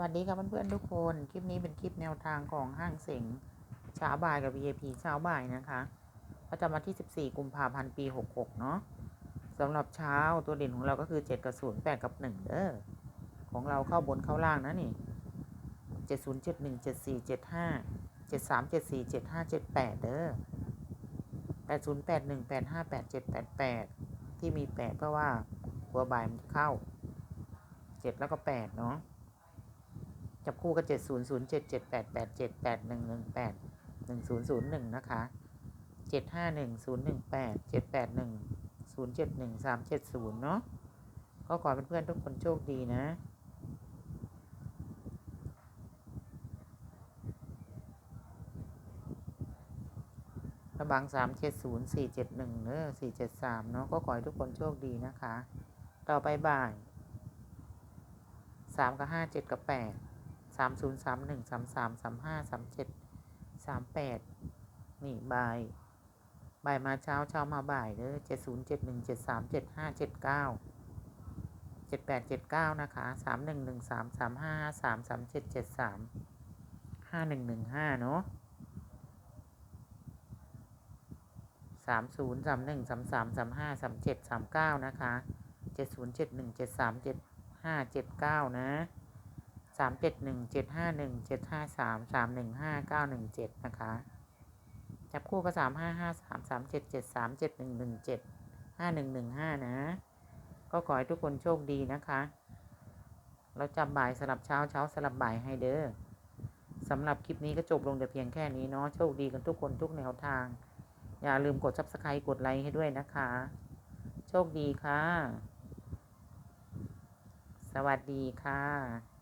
วัสดีครับเพื่อนๆทุกคน คลิปนี้เป็นคลิปแนวทางของห้างเสงเช้าบ่ายกับ VIP เช้าบ่ายนะคะประจำวันที่ 14 กุมภาพันธ์ ปี 66 เนาะสำหรับเช้าตัวเด่นของเราก็คือ 7 กับ 0 8 กับ 1 เด้อ ของเราเข้าบนเข้าล่างนะนี่ 70 71 74 75 73 74 75 78 เด้อ 80 81 85 87 88 ที่มี 8 เพราะว่าตัวบ่ายมันจะเข้า 7 แล้วก็ 8 เนาะ จับคู่ก็เจ็ดศูนย์ศูนย์เจ็ดเจ็ดแปดแปดเจ็ดแปดหนึ่งหนึ่งแปดหนึ่งศูนย์ศูนย์หนึ่งนะคะเจ็ดห้าหนึ่งศูนย์หนึ่งแปดเจ็ดแปดหนึ่งศูนย์เจ็ดหนึ่งสามเจ็ดศูนย์เนาะก็ขอเพื่อนๆทุกคนโชคดีนะระบังสามเจ็ดศูนย์สี่เจ็ดหนึ่งเนอะสี่เจ็ดสามเนาะก็ขอให้ทุกคนโชคดีนะคะ ต่อไปบ่ายสามกับห้าเจ็ดกับแปด สามศูนย์สามหนึ่งสามสามสามห้าสามเจ็ดสามแปดนี่บ่าย บ่ายมาเช้าเช้ามาบ่ายเด้อเจ็ดศูนย์เจ็ดหนึ่งเจ็ดสามเจ็ดห้าเจ็ดเก้าเจ็ดแปดเจ็ดเก้านะคะสามหนึ่งหนึ่งสามสามห้าสามสามเจ็ดเจ็ดสามห้าหนึ่งหนึ่งห้าเนาะสามศูนย์สามหนึ่งสามสามสามห้าสามเจ็ดสามเก้านะคะเจ็ดศูนย์เจ็ดหนึ่งเจ็ดสามเจ็ดห้าเจ็ดเก้านะ สามเจ็ดหนึ่งเจ็ดห้าหนึ่งเจ็ดห้าสามสามหนึ่งห้าเก้าหนึ่งเจ็ดนะคะจับคู่ก็สามห้าห้าสามสามเจ็ดเจ็ดสามเจ็ดหนึ่งหนึ่งเจ็ดห้าหนึ่งหนึ่งห้านะ ก็ขอให้ทุกคนโชคดีนะคะ เราจับบ่ายสลับเช้าเช้าสลับบ่ายให้เด้อสำหรับคลิปนี้ก็จบลงแต่เพียงแค่นี้เนาะโชคดีกันทุกคนทุกแนวทาง อย่าลืมกด subscribe กดไลค์ให้ด้วยนะคะ โชคดีค่ะ สวัสดีค่ะ